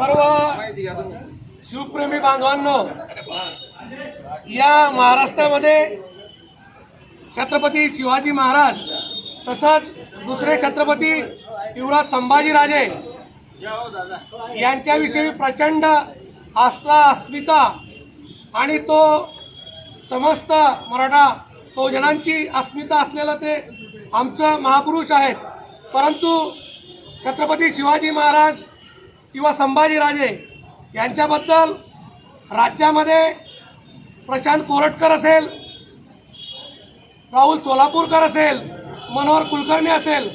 सर्व शिवप्रेमी बांधवांनो या महाराष्ट्रामध्ये छत्रपती शिवाजी महाराज तसंच दुसरे छत्रपती युवराज संभाजीराजे यांच्याविषयी प्रचंड आस्था अस्मिता आणि तो समस्त मराठा तो जनांची अस्मिता असलेलं ते आमचं महापुरुष आहेत. परंतु छत्रपती शिवाजी महाराज किंवा संभाजीराजे यांच्याबद्दल राज्यामध्ये प्रशांत कोरटकर असेल राहुल सोलापूरकर असेल मनोहर कुलकर्णी असेल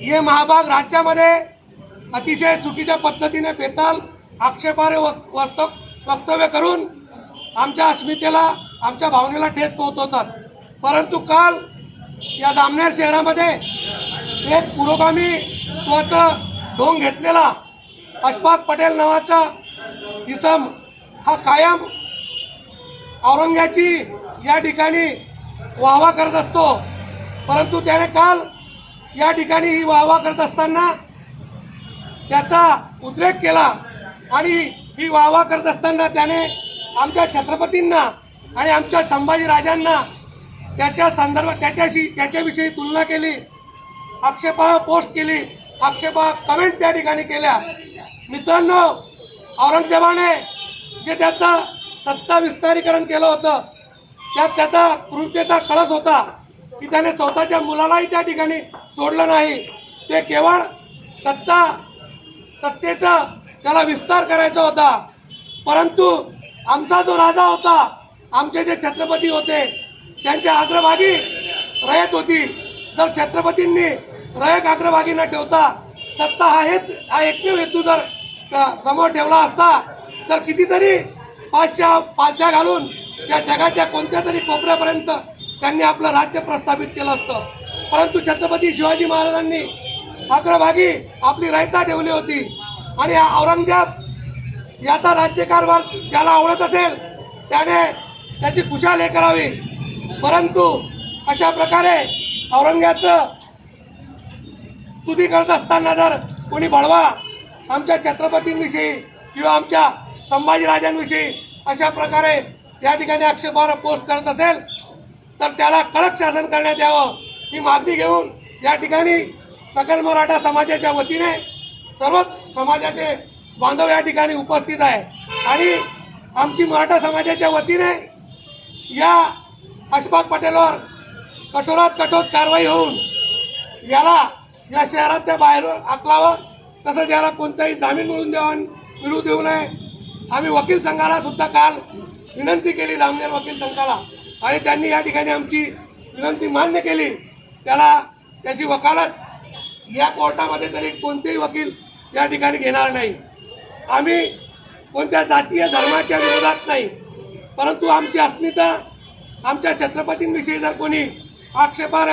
हे महाभाग राज्यामध्ये अतिशय चुकीच्या पद्धतीने बेताल आक्षेपार्ह वक्त वक्तव्य करून आमच्या अस्मितेला आमच्या भावनेला ठेच पोहोचवतात. परंतु काल या जामनेर शहरामध्ये एक पुरोगामी त्वाचं ढोंग घेतलेला. अशफाक पटेल नावाचा इसम हा कायम औरंगाची या ठिकाणी वाहवा करत असतो. परंतु त्याने काल या ठिकाणी ही वाहवा करत असताना त्याचा उद्रेक केला आणि ही वाहवा करत असताना त्याने आमच्या छत्रपतींना आणि आमच्या संभाजी राजांना त्याच्या संदर्भात त्याच्याशी त्याच्याविषयी तुलना केली. आक्षेपा पोस्ट केली. आक्षेपा कमेंट त्या ठिकाणी केल्या. मित्रांनो औरंगजेबाने जे त्याचं सत्ता विस्तारीकरण केलं होतं त्यात त्याचा क्रूरतेचा कळस होता की त्याने स्वतःच्या मुलालाही त्या ठिकाणी सोडलं नाही. ते केवळ सत्ता सत्तेचा त्याला विस्तार करायचा होता. परंतु आमचा जो राजा होता आमचे जे छत्रपती होते त्यांच्या अग्रभागी रयत होती. जर छत्रपतींनी रयक अग्रभागी न ठेवता सत्ता हा हेच हा एकमेव हेतू जर समोर ठेवला असता तर कितीतरी पाचशा पाचशा घालून त्या जगाच्या कोणत्या तरी कोपऱ्यापर्यंत त्यांनी आपलं राज्य प्रस्थापित केलं असतं. परंतु छत्रपती शिवाजी महाराजांनी अग्रभागी आपली रायता ठेवली होती. आणि औरंगजेब याचा राज्यकारभार ज्याला आवडत असेल त्याने त्याची खुशाल हे करावी. परंतु अशा प्रकारे औरंगाचं स्तुती करत असताना जर कोणी बळवा आमच्या छत्रपतींविषयी किंवा आमच्या संभाजीराजांविषयी अशा प्रकारे या ठिकाणी आक्षेपार्ह पोस्ट करत असेल तर त्याला कडक शासन करण्यात यावं ही मागणी घेऊन या ठिकाणी सकल मराठा समाजाच्या वतीने सर्वच समाजाचे बांधव या ठिकाणी उपस्थित आहे आणि आमची मराठा समाजाच्या वतीने या अशफाक पटेलवर कठोरात कठोर कारवाई होऊन याला या शहराच्या बाहेर आकलावं तसंच याला कोणताही जामीन मिळून द्यावा मिळू देऊ नये. आम्ही वकील संघाला सुद्धा काल विनंती केली रामनेर वकील संघाला. आणि त्यांनी या ठिकाणी आमची विनंती मान्य केली. त्याला त्याची वकालत या कोर्टामध्ये तरी कोणतेही वकील या ठिकाणी घेणार नाही. आम्ही कोणत्या जातीय धर्माच्या विरोधात नाही परंतु आमची अस्मिता आमच्या छत्रपतींविषयी जर कोणी आक्षेपार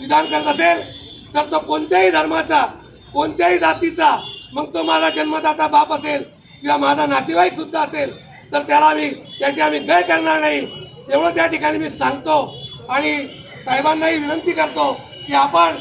विधान करत असेल तर तो कोणत्याही धर्माचा कोणत्याही जातीचा मग तो माझा जन्मदाता बाप असेल किंवा माझा नातेवाईक सुद्धा असेल तर त्याला मी त्याची आम्ही गय करणार नाही. एवढं त्या ठिकाणी मी सांगतो आणि साहेबांनाही विनंती करतो की आपण